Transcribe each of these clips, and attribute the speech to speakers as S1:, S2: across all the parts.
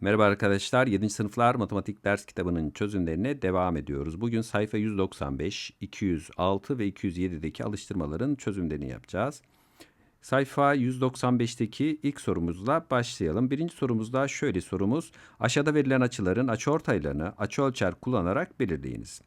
S1: Merhaba arkadaşlar, 7. sınıflar matematik ders kitabının çözümlerine devam ediyoruz. Bugün sayfa 195, 206 ve 207'deki alıştırmaların çözümlerini yapacağız. Sayfa 195'teki ilk sorumuzla başlayalım. Birinci sorumuzda şöyle sorumuz. Aşağıda verilen açıların açıortaylarını açıölçer kullanarak belirleyiniz.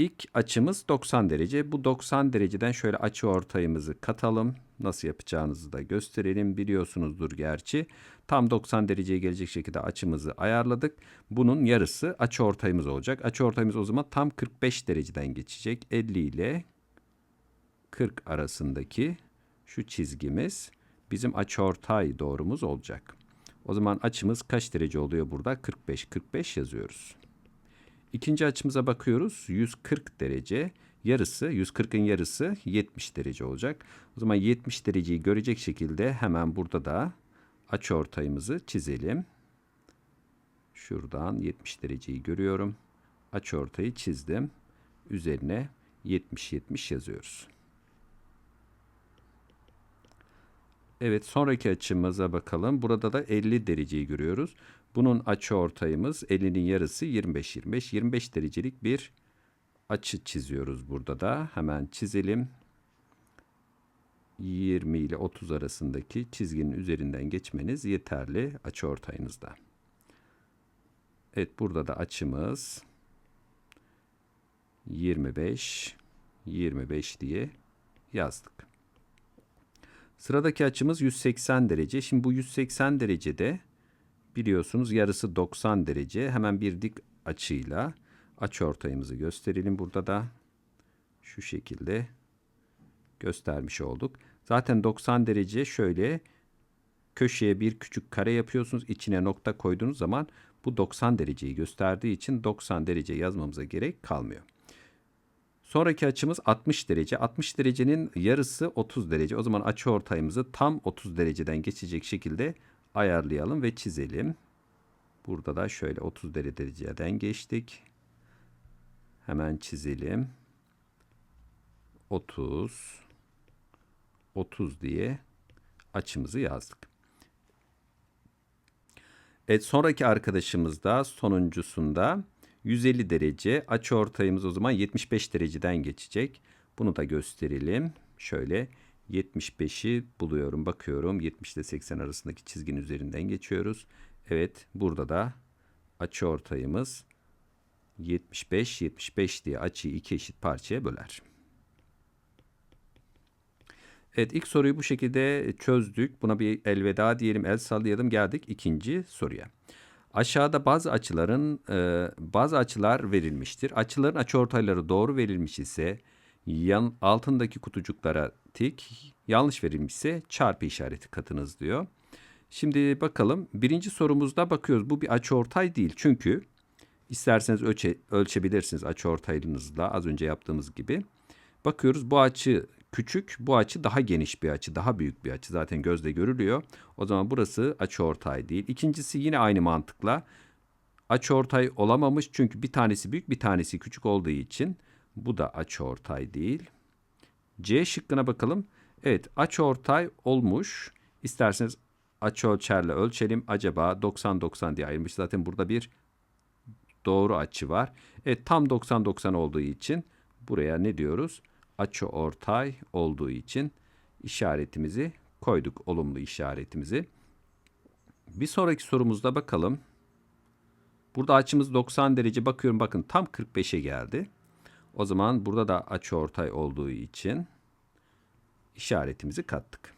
S1: İlk açımız 90 derece. Bu 90 dereceden şöyle açı ortayımızı katalım. Nasıl yapacağınızı da gösterelim. Biliyorsunuzdur gerçi. Tam 90 dereceye gelecek şekilde açımızı ayarladık. Bunun yarısı açı ortayımız olacak. Açı ortayımız o zaman tam 45 dereceden geçecek. 50 ile 40 arasındaki şu çizgimiz bizim açıortay doğrumuz olacak. O zaman açımız kaç derece oluyor burada? 45. 45 yazıyoruz. İkinci açımıza bakıyoruz. 140 derece. Yarısı, 140'ın yarısı 70 derece olacak. O zaman 70 dereceyi görecek şekilde hemen burada da açıortayımızı çizelim. Şuradan 70 dereceyi görüyorum. Açıortayı çizdim. Üzerine 70-70 yazıyoruz. Evet sonraki açımıza bakalım. Burada da 50 dereceyi görüyoruz. Bunun açı ortayımız 50'nin yarısı 25 25 25 derecelik bir açı çiziyoruz burada da. Hemen çizelim. 20 ile 30 arasındaki çizginin üzerinden geçmeniz yeterli açı ortayınızda. Evet burada da açımız 25 25 diye yazdık. Sıradaki açımız 180 derece. Şimdi bu 180 derecede biliyorsunuz yarısı 90 derece. Hemen bir dik açıyla açı ortayımızı gösterelim. Burada da şu şekilde göstermiş olduk. Zaten 90 derece şöyle köşeye bir küçük kare yapıyorsunuz. İçine nokta koyduğunuz zaman bu 90 dereceyi gösterdiği için 90 derece yazmamıza gerek kalmıyor. Sonraki açımız 60 derece. 60 derecenin yarısı 30 derece. O zaman açı ortayımızı tam 30 dereceden geçecek şekilde ayarlayalım ve çizelim. Burada da şöyle 30 dereceden geçtik. Hemen çizelim. 30 30 diye açımızı yazdık. Evet sonraki arkadaşımız da sonuncusunda 150 derece açı ortayımız o zaman 75 dereceden geçecek. Bunu da gösterelim. Şöyle 75'i buluyorum. Bakıyorum 70 ile 80 arasındaki çizginin üzerinden geçiyoruz. Evet burada da açı ortayımız 75 75 diye açıyı iki eşit parçaya böler. Evet ilk soruyu bu şekilde çözdük. Buna bir elveda diyelim, el sallayalım. Geldik ikinci soruya. Aşağıda bazı açıların e, bazı açılar verilmiştir. Açıların açıortayları doğru verilmiş ise yan, altındaki kutucuklara tik, yanlış verilmişse çarpı işareti katınız diyor. Şimdi bakalım birinci sorumuzda bakıyoruz. Bu bir açıortay değil. Çünkü isterseniz ölçe, ölçebilirsiniz açıortaylığınızla az önce yaptığımız gibi. Bakıyoruz bu açı küçük, bu açı daha geniş bir açı, daha büyük bir açı. Zaten gözle görülüyor. O zaman burası açıortay değil. İkincisi yine aynı mantıkla açıortay olamamış çünkü bir tanesi büyük, bir tanesi küçük olduğu için bu da açıortay değil. C şıkkına bakalım. Evet, açıortay olmuş. İsterseniz açı ölçerle ölçelim. Acaba 90-90 diye ayırmış. Zaten burada bir doğru açı var. Evet, tam 90-90 olduğu için buraya ne diyoruz? Açı ortay olduğu için işaretimizi koyduk. Olumlu işaretimizi. Bir sonraki sorumuzda bakalım. Burada açımız 90 derece. Bakıyorum bakın tam 45'e geldi. O zaman burada da açı ortay olduğu için işaretimizi kattık.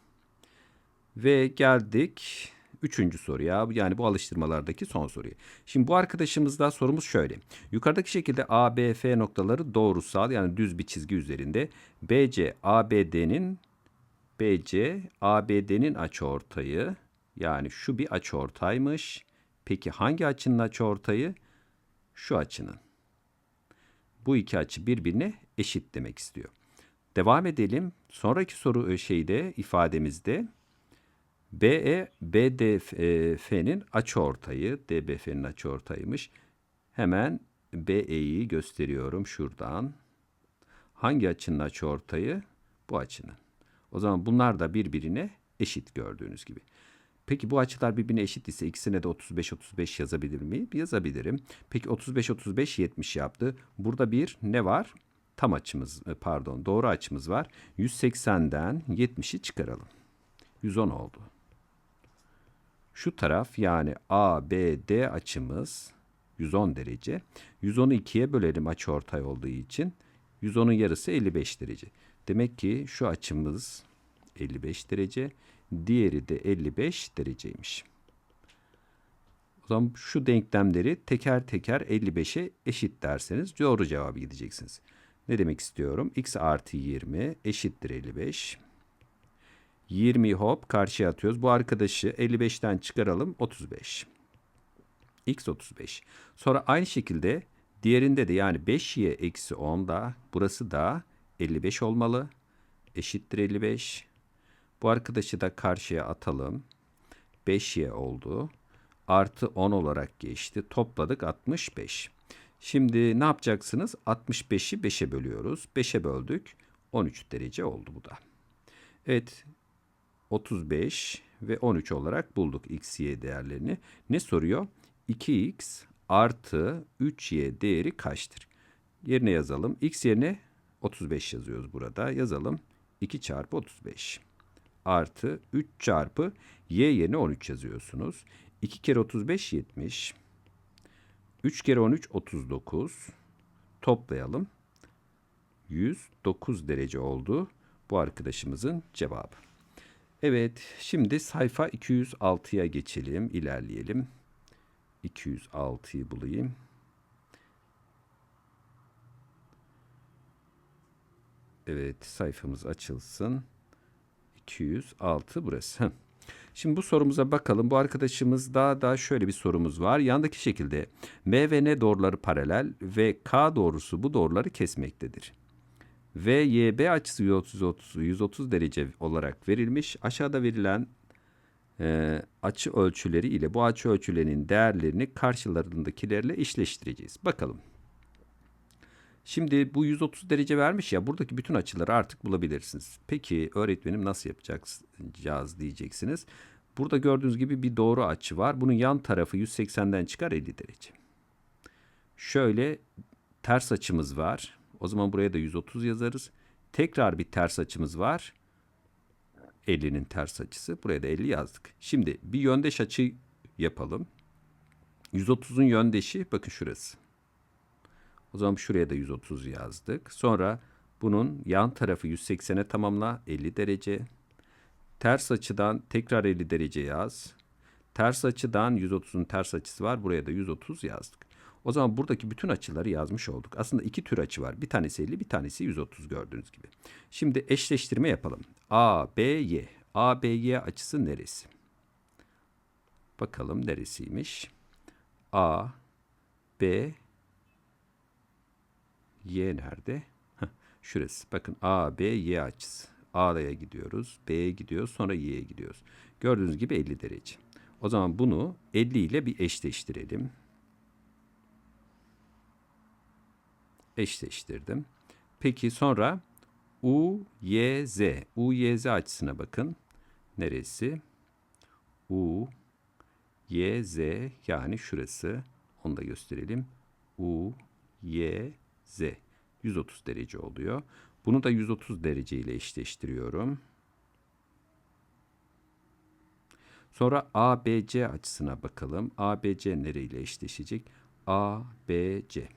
S1: Ve geldik üçüncü soruya yani bu alıştırmalardaki son soruya. Şimdi bu arkadaşımızda sorumuz şöyle. Yukarıdaki şekilde A, B, F noktaları doğrusal yani düz bir çizgi üzerinde BC, ABD'nin BC, ABD'nin açıortayı yani şu bir açıortaymış. Peki hangi açının açıortayı? Şu açının. Bu iki açı birbirine eşit demek istiyor. Devam edelim. Sonraki soru şeyde ifademizde BE BDF'nin açıortayı, DBF'nin açıortayıymış. Hemen BE'yi gösteriyorum şuradan. Hangi açının açıortayı? Bu açının. O zaman bunlar da birbirine eşit gördüğünüz gibi. Peki bu açılar birbirine eşit ise ikisine de 35 35 yazabilir miyim? Yazabilirim. Peki 35 35 70 yaptı. Burada bir ne var? Tam açımız e, pardon doğru açımız var. 180'den 70'i çıkaralım. 110 oldu. Şu taraf yani ABD açımız 110 derece. 110'u 2'ye bölelim açıortay olduğu için. 110'un yarısı 55 derece. Demek ki şu açımız 55 derece. Diğeri de 55 dereceymiş. O zaman şu denklemleri teker teker 55'e eşit derseniz doğru cevabı gideceksiniz. Ne demek istiyorum? x artı 20 eşittir 55. 20'yi hop karşıya atıyoruz. Bu arkadaşı 55'ten çıkaralım 35. x 35. Sonra aynı şekilde diğerinde de yani 5y eksi 10 da burası da 55 olmalı. Eşittir 55. Bu arkadaşı da karşıya atalım. 5y oldu. Artı 10 olarak geçti. Topladık 65. Şimdi ne yapacaksınız? 65'i 5'e bölüyoruz. 5'e böldük. 13 derece oldu bu da. Evet 35 ve 13 olarak bulduk x, y değerlerini. Ne soruyor? 2x artı 3y değeri kaçtır? Yerine yazalım. x yerine 35 yazıyoruz burada. Yazalım. 2 çarpı 35 artı 3 çarpı y yerine 13 yazıyorsunuz. 2 kere 35 70. 3 kere 13 39. Toplayalım. 109 derece oldu bu arkadaşımızın cevabı. Evet, şimdi sayfa 206'ya geçelim, ilerleyelim. 206'yı bulayım. Evet, sayfamız açılsın. 206 burası. Şimdi bu sorumuza bakalım. Bu arkadaşımızda da şöyle bir sorumuz var. Yandaki şekilde M ve N doğruları paralel ve K doğrusu bu doğruları kesmektedir. Ve YB açısı 130, 130 derece olarak verilmiş. Aşağıda verilen e, açı ölçüleri ile bu açı ölçülerinin değerlerini karşılarındakilerle eşleştireceğiz. Bakalım. Şimdi bu 130 derece vermiş ya buradaki bütün açıları artık bulabilirsiniz. Peki öğretmenim nasıl yapacağız diyeceksiniz. Burada gördüğünüz gibi bir doğru açı var. Bunun yan tarafı 180'den çıkar 50 derece. Şöyle ters açımız var. O zaman buraya da 130 yazarız. Tekrar bir ters açımız var. 50'nin ters açısı. Buraya da 50 yazdık. Şimdi bir yöndeş açı yapalım. 130'un yöndeşi bakın şurası. O zaman şuraya da 130 yazdık. Sonra bunun yan tarafı 180'e tamamla 50 derece. Ters açıdan tekrar 50 derece yaz. Ters açıdan 130'un ters açısı var. Buraya da 130 yazdık. O zaman buradaki bütün açıları yazmış olduk. Aslında iki tür açı var. Bir tanesi 50, bir tanesi 130 gördüğünüz gibi. Şimdi eşleştirme yapalım. A, B, Y. A, B, Y açısı neresi? Bakalım neresiymiş? A, B, Y nerede? Şurası. Bakın A, B, Y açısı. A'ya gidiyoruz. B'ye gidiyoruz. Sonra Y'ye gidiyoruz. Gördüğünüz gibi 50 derece. O zaman bunu 50 ile bir eşleştirelim. Eşleştirdim. Peki sonra U, Y, Z. U, Y, Z açısına bakın. Neresi? U, Y, Z yani şurası. Onu da gösterelim. U, Y, Z 130 derece oluyor. Bunu da 130 derece ile eşleştiriyorum. Sonra ABC açısına bakalım. ABC nereyle eşleşecek? ABC.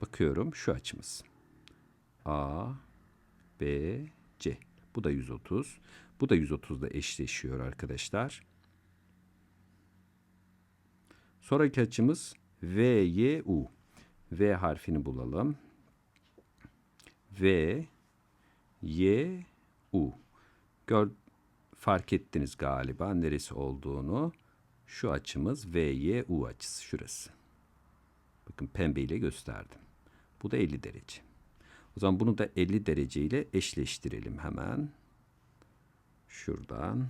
S1: Bakıyorum şu açımız. A, B, C. Bu da 130. Bu da 130 da eşleşiyor arkadaşlar. Sonraki açımız VYU. V harfini bulalım. V, Y, U. Gör, fark ettiniz galiba neresi olduğunu. Şu açımız V, Y, U açısı şurası. Bakın pembe ile gösterdim. Bu da 50 derece. O zaman bunu da 50 derece ile eşleştirelim hemen. Şuradan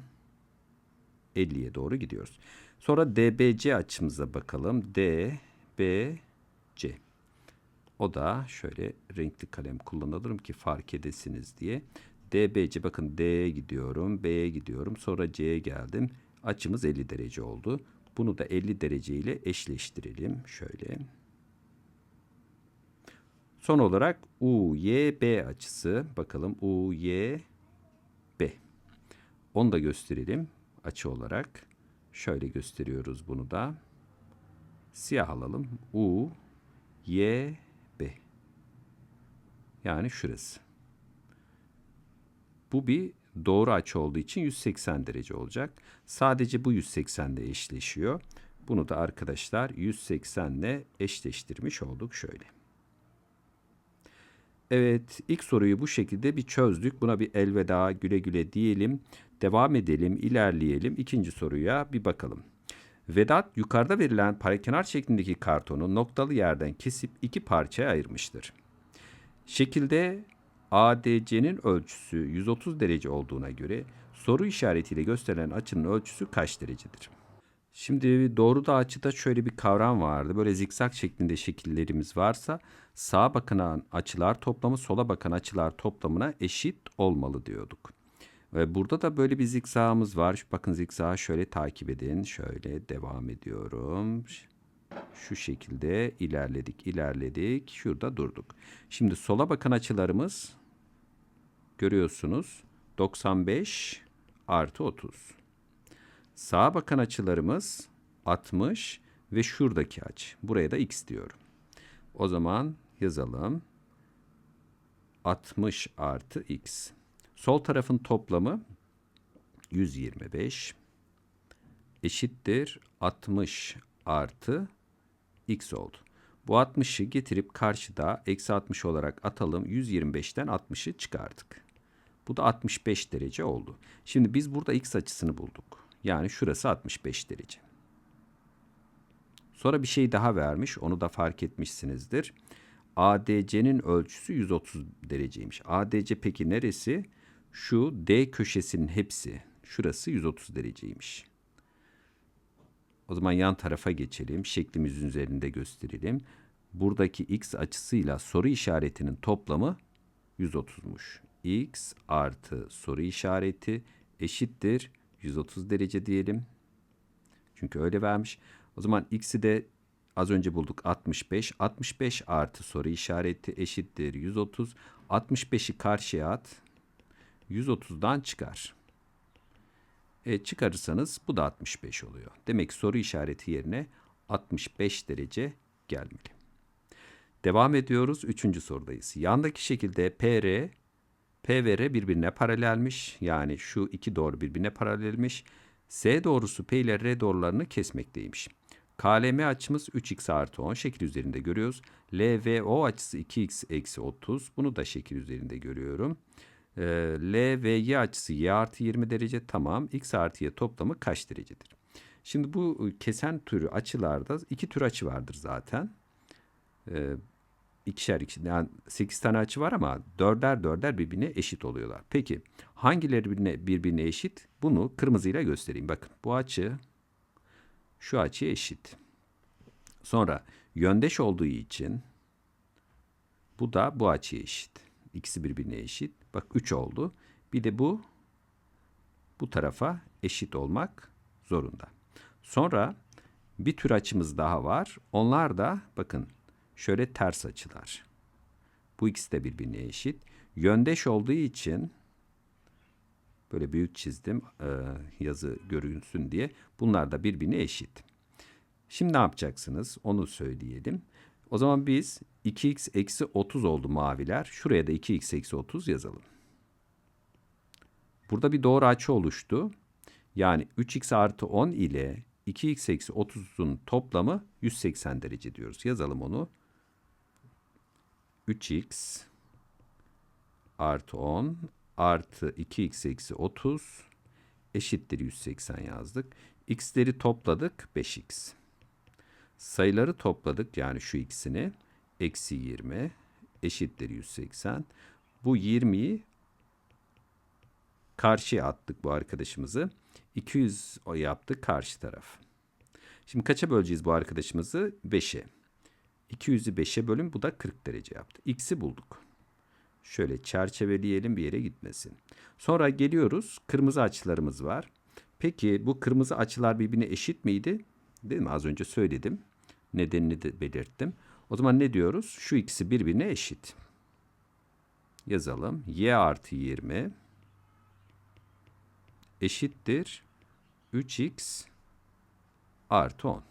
S1: 50'ye doğru gidiyoruz. Sonra DBC açımıza bakalım. D, B, C. O da şöyle renkli kalem kullanalım ki fark edesiniz diye. DBC bakın D'ye gidiyorum, B'ye gidiyorum, sonra C'ye geldim. Açımız 50 derece oldu. Bunu da 50 derece ile eşleştirelim. Şöyle. Son olarak UYB açısı. Bakalım UYB. Onu da gösterelim açı olarak. Şöyle gösteriyoruz bunu da. Siyah alalım. U, Y. Yani şurası. Bu bir doğru açı olduğu için 180 derece olacak. Sadece bu 180 ile eşleşiyor. Bunu da arkadaşlar 180 ile eşleştirmiş olduk şöyle. Evet, ilk soruyu bu şekilde bir çözdük. Buna bir elveda güle güle diyelim. Devam edelim, ilerleyelim. İkinci soruya bir bakalım. Vedat yukarıda verilen parakenar şeklindeki kartonu noktalı yerden kesip iki parçaya ayırmıştır. Şekilde ADC'nin ölçüsü 130 derece olduğuna göre soru işaretiyle gösterilen açının ölçüsü kaç derecedir? Şimdi doğruda açıda şöyle bir kavram vardı. Böyle zikzak şeklinde şekillerimiz varsa sağa bakan açılar toplamı sola bakan açılar toplamına eşit olmalı diyorduk. Ve burada da böyle bir zikzağımız var. Bakın zikzağı şöyle takip edin. Şöyle devam ediyorum. Şu şekilde ilerledik, ilerledik. Şurada durduk. Şimdi sola bakan açılarımız görüyorsunuz 95 artı 30. Sağa bakan açılarımız 60 ve şuradaki açı. Buraya da x diyorum. O zaman yazalım. 60 artı x. Sol tarafın toplamı 125 eşittir 60 artı x oldu. Bu 60'ı getirip karşıda eksi 60 olarak atalım. 125'ten 60'ı çıkardık. Bu da 65 derece oldu. Şimdi biz burada x açısını bulduk. Yani şurası 65 derece. Sonra bir şey daha vermiş. Onu da fark etmişsinizdir. ADC'nin ölçüsü 130 dereceymiş. ADC peki neresi? Şu D köşesinin hepsi. Şurası 130 dereceymiş. O zaman yan tarafa geçelim. Şeklimizin üzerinde gösterelim. Buradaki x açısıyla soru işaretinin toplamı 130'muş. x artı soru işareti eşittir 130 derece diyelim. Çünkü öyle vermiş. O zaman x'i de az önce bulduk 65. 65 artı soru işareti eşittir 130. 65'i karşıya at. 130'dan çıkar. E, çıkarırsanız bu da 65 oluyor. Demek soru işareti yerine 65 derece gelmeli. Devam ediyoruz. Üçüncü sorudayız. Yandaki şekilde PR, P ve R birbirine paralelmiş. Yani şu iki doğru birbirine paralelmiş. S doğrusu P ile R doğrularını kesmekteymiş. KLM açımız 3x artı 10 şekil üzerinde görüyoruz. LVO açısı 2x eksi 30. Bunu da şekil üzerinde görüyorum. Ee, L ve Y açısı Y artı 20 derece tamam. X artı Y toplamı kaç derecedir? Şimdi bu kesen türü açılarda iki tür açı vardır zaten. Ee, ikişer ikişer yani 8 tane açı var ama dörder dörder birbirine eşit oluyorlar. Peki hangileri birbirine, birbirine eşit? Bunu kırmızıyla göstereyim. Bakın bu açı şu açıya eşit. Sonra yöndeş olduğu için bu da bu açıya eşit. İkisi birbirine eşit. Bak 3 oldu. Bir de bu bu tarafa eşit olmak zorunda. Sonra bir tür açımız daha var. Onlar da bakın şöyle ters açılar. Bu ikisi de birbirine eşit. Yöndeş olduğu için böyle büyük çizdim e, yazı görünsün diye. Bunlar da birbirine eşit. Şimdi ne yapacaksınız? Onu söyleyelim. O zaman biz 2x eksi 30 oldu maviler. Şuraya da 2x eksi 30 yazalım. Burada bir doğru açı oluştu. Yani 3x artı 10 ile 2x eksi 30'un toplamı 180 derece diyoruz. Yazalım onu. 3x artı 10 artı 2x eksi 30 eşittir 180 yazdık. x'leri topladık 5x. Sayıları topladık yani şu ikisini. Eksi 20 eşittir 180. Bu 20'yi karşıya attık bu arkadaşımızı. 200 o yaptı karşı taraf. Şimdi kaça böleceğiz bu arkadaşımızı? 5'e. 200'ü 5'e bölün bu da 40 derece yaptı. X'i bulduk. Şöyle çerçeveleyelim bir yere gitmesin. Sonra geliyoruz. Kırmızı açılarımız var. Peki bu kırmızı açılar birbirine eşit miydi? Değil mi? Az önce söyledim. Nedenini de belirttim. O zaman ne diyoruz? Şu ikisi birbirine eşit. Yazalım. Y artı 20 eşittir 3x artı 10.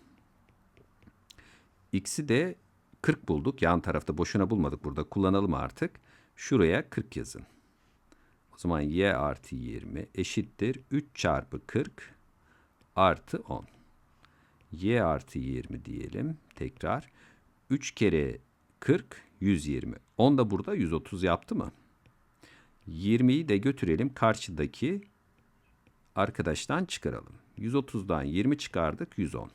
S1: X'i de 40 bulduk. Yan tarafta boşuna bulmadık burada. Kullanalım artık. Şuraya 40 yazın. O zaman y artı 20 eşittir 3 çarpı 40 artı 10. y artı 20 diyelim. Tekrar 3 kere 40 120. 10 da burada 130 yaptı mı? 20'yi de götürelim karşıdaki arkadaştan çıkaralım. 130'dan 20 çıkardık 110.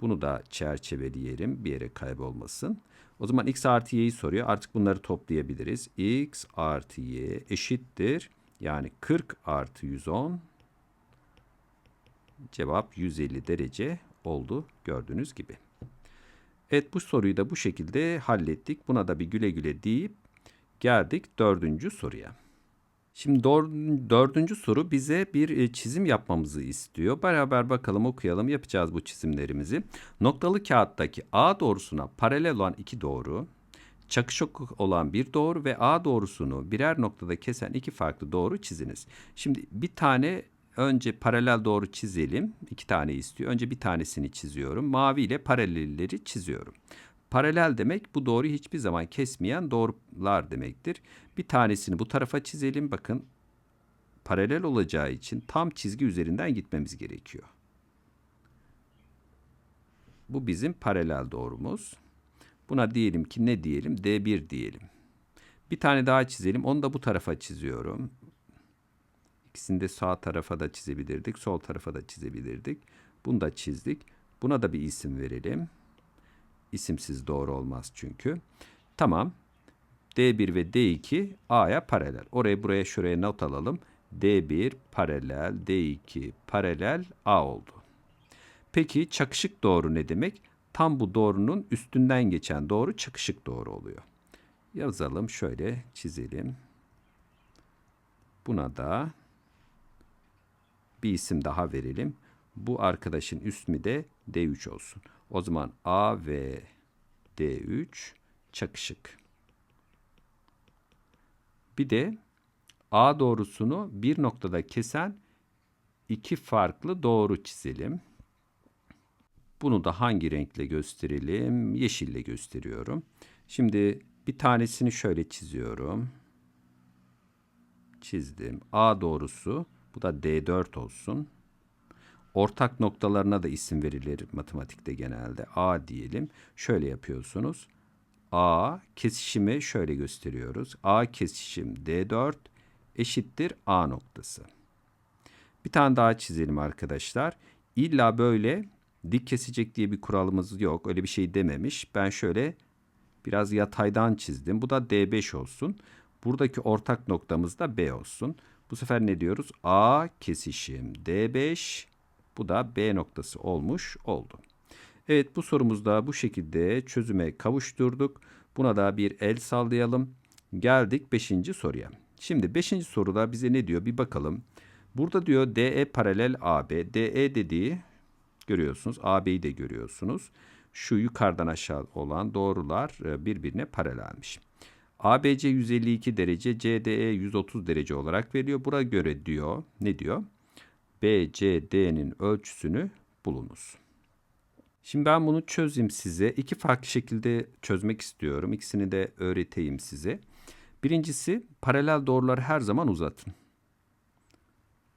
S1: Bunu da çerçeveleyelim bir yere kaybolmasın. O zaman x artı y'yi soruyor. Artık bunları toplayabiliriz. x artı y eşittir. Yani 40 artı 110. Cevap 150 derece oldu gördüğünüz gibi. Evet bu soruyu da bu şekilde hallettik. Buna da bir güle güle deyip geldik dördüncü soruya. Şimdi dör- dördüncü soru bize bir e, çizim yapmamızı istiyor. Beraber bakalım okuyalım yapacağız bu çizimlerimizi. Noktalı kağıttaki A doğrusuna paralel olan iki doğru, çakışık olan bir doğru ve A doğrusunu birer noktada kesen iki farklı doğru çiziniz. Şimdi bir tane önce paralel doğru çizelim. İki tane istiyor. Önce bir tanesini çiziyorum. Mavi ile paralelleri çiziyorum. Paralel demek bu doğruyu hiçbir zaman kesmeyen doğrular demektir. Bir tanesini bu tarafa çizelim. Bakın paralel olacağı için tam çizgi üzerinden gitmemiz gerekiyor. Bu bizim paralel doğrumuz. Buna diyelim ki ne diyelim? D1 diyelim. Bir tane daha çizelim. Onu da bu tarafa çiziyorum. İkisini de sağ tarafa da çizebilirdik. Sol tarafa da çizebilirdik. Bunu da çizdik. Buna da bir isim verelim. İsimsiz doğru olmaz çünkü. Tamam. D1 ve D2 A'ya paralel. Oraya buraya şuraya not alalım. D1 paralel, D2 paralel A oldu. Peki çakışık doğru ne demek? Tam bu doğrunun üstünden geçen doğru çakışık doğru oluyor. Yazalım şöyle çizelim. Buna da bir isim daha verelim. Bu arkadaşın ismi de D3 olsun. O zaman A ve D3 çakışık. Bir de A doğrusunu bir noktada kesen iki farklı doğru çizelim. Bunu da hangi renkle gösterelim? Yeşille gösteriyorum. Şimdi bir tanesini şöyle çiziyorum. Çizdim. A doğrusu. Bu da D4 olsun. Ortak noktalarına da isim verilir matematikte genelde. A diyelim. Şöyle yapıyorsunuz. A kesişimi şöyle gösteriyoruz. A kesişim D4 eşittir A noktası. Bir tane daha çizelim arkadaşlar. İlla böyle dik kesecek diye bir kuralımız yok. Öyle bir şey dememiş. Ben şöyle biraz yataydan çizdim. Bu da D5 olsun. Buradaki ortak noktamız da B olsun. Bu sefer ne diyoruz? A kesişim D5 bu da B noktası olmuş oldu. Evet bu sorumuzda bu şekilde çözüme kavuşturduk. Buna da bir el sallayalım. Geldik 5. soruya. Şimdi 5. soruda bize ne diyor bir bakalım. Burada diyor DE paralel AB. DE dediği görüyorsunuz. AB'yi de görüyorsunuz. Şu yukarıdan aşağı olan doğrular e, birbirine paralelmiş. ABC 152 derece, CDE 130 derece olarak veriliyor. Buna göre diyor, ne diyor? BCD'nin ölçüsünü bulunuz. Şimdi ben bunu çözeyim size. İki farklı şekilde çözmek istiyorum. İkisini de öğreteyim size. Birincisi paralel doğruları her zaman uzatın.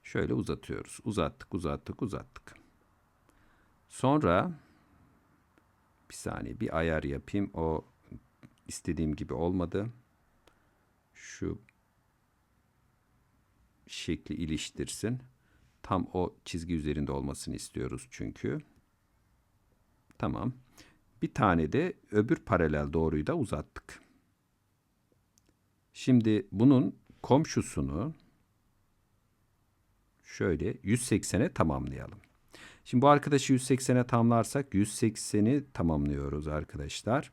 S1: Şöyle uzatıyoruz. Uzattık, uzattık, uzattık. Sonra bir saniye bir ayar yapayım. O istediğim gibi olmadı. Şu şekli iliştirsin. Tam o çizgi üzerinde olmasını istiyoruz çünkü. Tamam. Bir tane de öbür paralel doğruyu da uzattık. Şimdi bunun komşusunu şöyle 180'e tamamlayalım. Şimdi bu arkadaşı 180'e tamlarsak 180'i tamamlıyoruz arkadaşlar.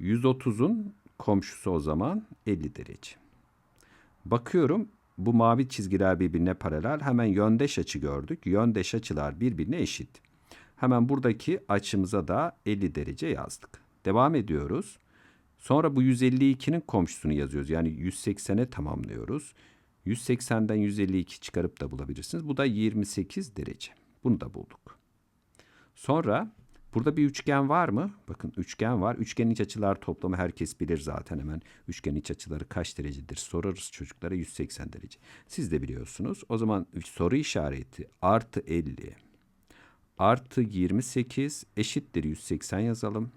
S1: 130'un komşusu o zaman 50 derece. Bakıyorum bu mavi çizgiler birbirine paralel. Hemen yöndeş açı gördük. Yöndeş açılar birbirine eşit. Hemen buradaki açımıza da 50 derece yazdık. Devam ediyoruz. Sonra bu 152'nin komşusunu yazıyoruz. Yani 180'e tamamlıyoruz. 180'den 152 çıkarıp da bulabilirsiniz. Bu da 28 derece. Bunu da bulduk. Sonra burada bir üçgen var mı? Bakın üçgen var. Üçgenin iç açılar toplamı herkes bilir zaten hemen. Üçgenin iç açıları kaç derecedir sorarız çocuklara 180 derece. Siz de biliyorsunuz. O zaman soru işareti artı 50 artı 28 eşittir 180 yazalım.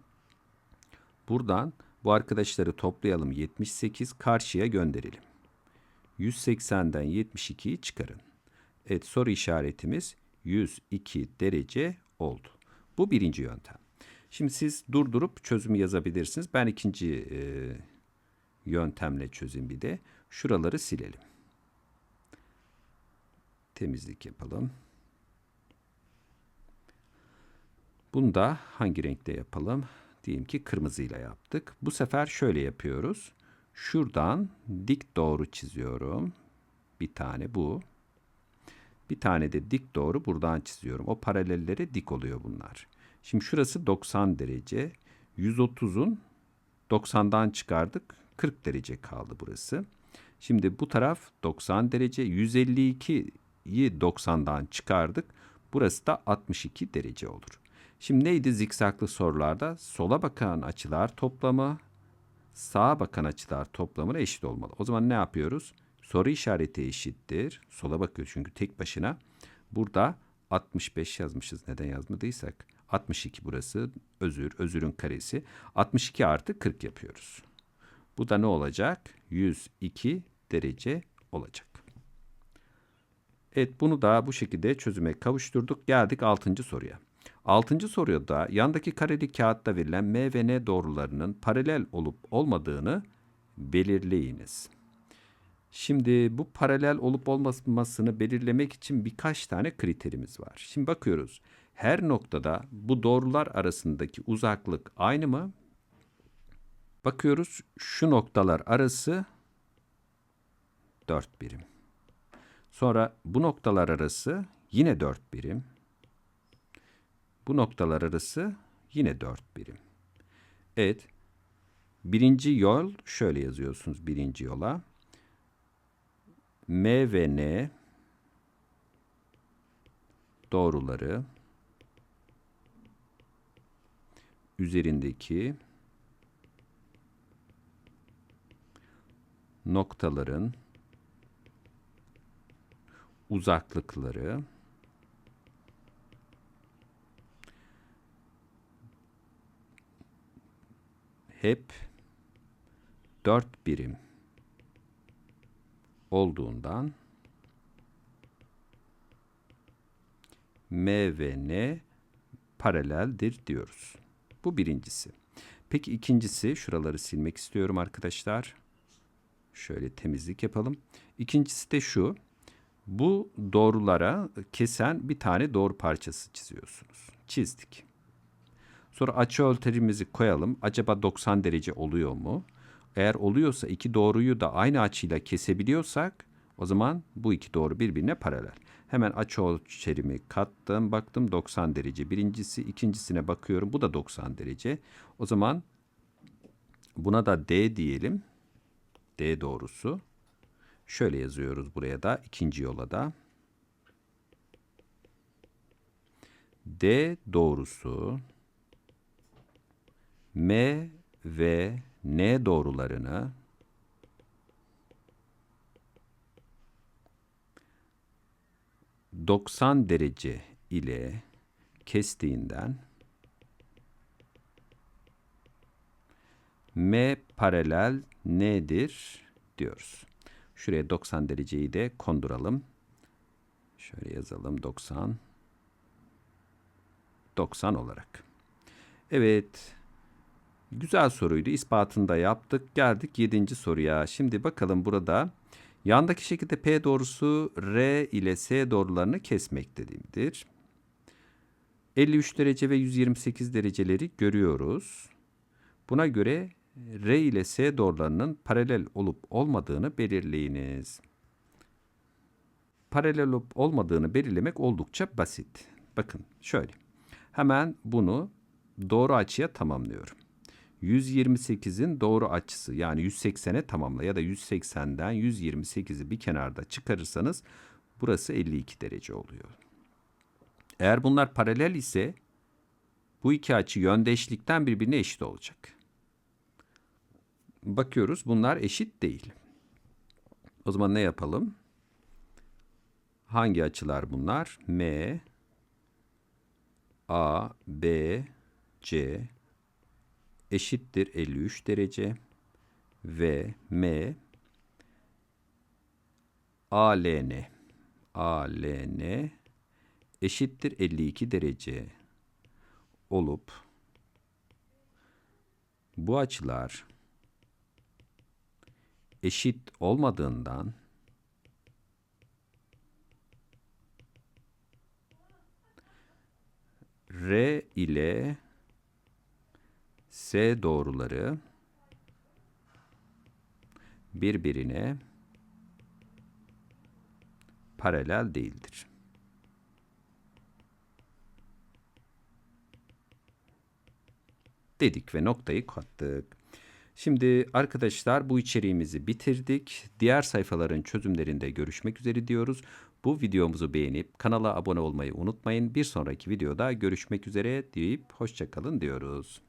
S1: Buradan bu arkadaşları toplayalım 78 karşıya gönderelim. 180'den 72'yi çıkarın. Evet soru işaretimiz 102 derece oldu. Bu birinci yöntem. Şimdi siz durdurup çözümü yazabilirsiniz. Ben ikinci e, yöntemle çözeyim bir de. Şuraları silelim. Temizlik yapalım. Bunu da hangi renkte yapalım? Diyelim ki kırmızıyla yaptık. Bu sefer şöyle yapıyoruz. Şuradan dik doğru çiziyorum. Bir tane bu. Bir tane de dik doğru buradan çiziyorum. O paralellere dik oluyor bunlar. Şimdi şurası 90 derece. 130'un 90'dan çıkardık. 40 derece kaldı burası. Şimdi bu taraf 90 derece. 152'yi 90'dan çıkardık. Burası da 62 derece olur. Şimdi neydi zikzaklı sorularda? Sola bakan açılar toplamı sağa bakan açılar toplamına eşit olmalı. O zaman ne yapıyoruz? Soru işareti eşittir. Sola bakıyor çünkü tek başına. Burada 65 yazmışız. Neden yazmadıysak. 62 burası. Özür. Özürün karesi. 62 artı 40 yapıyoruz. Bu da ne olacak? 102 derece olacak. Evet bunu da bu şekilde çözüme kavuşturduk. Geldik 6. soruya. Altıncı soruda yandaki kareli kağıtta verilen M ve N doğrularının paralel olup olmadığını belirleyiniz. Şimdi bu paralel olup olmamasını belirlemek için birkaç tane kriterimiz var. Şimdi bakıyoruz. Her noktada bu doğrular arasındaki uzaklık aynı mı? Bakıyoruz şu noktalar arası 4 birim. Sonra bu noktalar arası yine 4 birim. Bu noktalar arası yine 4 birim. Evet. Birinci yol şöyle yazıyorsunuz birinci yola. M ve N doğruları üzerindeki noktaların uzaklıkları hep 4 birim olduğundan M ve N paraleldir diyoruz. Bu birincisi. Peki ikincisi şuraları silmek istiyorum arkadaşlar. Şöyle temizlik yapalım. İkincisi de şu. Bu doğrulara kesen bir tane doğru parçası çiziyorsunuz. Çizdik. Sonra açı ölçerimizi koyalım. Acaba 90 derece oluyor mu? Eğer oluyorsa iki doğruyu da aynı açıyla kesebiliyorsak o zaman bu iki doğru birbirine paralel. Hemen açı ölçerimi kattım. Baktım 90 derece. Birincisi ikincisine bakıyorum. Bu da 90 derece. O zaman buna da D diyelim. D doğrusu. Şöyle yazıyoruz buraya da ikinci yola da. D doğrusu M ve N doğrularını doksan derece ile kestiğinden M paralel N'dir diyoruz. Şuraya 90 dereceyi de konduralım. Şöyle yazalım 90 90 olarak. Evet. Güzel soruydu. İspatını da yaptık. Geldik 7. soruya. Şimdi bakalım burada yandaki şekilde P doğrusu R ile S doğrularını kesmektedir. 53 derece ve 128 dereceleri görüyoruz. Buna göre R ile S doğrularının paralel olup olmadığını belirleyiniz. paralel olup olmadığını belirlemek oldukça basit. Bakın şöyle. Hemen bunu doğru açıya tamamlıyorum. 128'in doğru açısı yani 180'e tamamla ya da 180'den 128'i bir kenarda çıkarırsanız burası 52 derece oluyor. Eğer bunlar paralel ise bu iki açı yöndeşlikten birbirine eşit olacak. Bakıyoruz bunlar eşit değil. O zaman ne yapalım? Hangi açılar bunlar? M, A, B, C eşittir 53 derece ve M ALN ALN eşittir 52 derece olup bu açılar eşit olmadığından R ile S doğruları birbirine paralel değildir. Dedik ve noktayı kattık. Şimdi arkadaşlar bu içeriğimizi bitirdik. Diğer sayfaların çözümlerinde görüşmek üzere diyoruz. Bu videomuzu beğenip kanala abone olmayı unutmayın. Bir sonraki videoda görüşmek üzere deyip hoşçakalın diyoruz.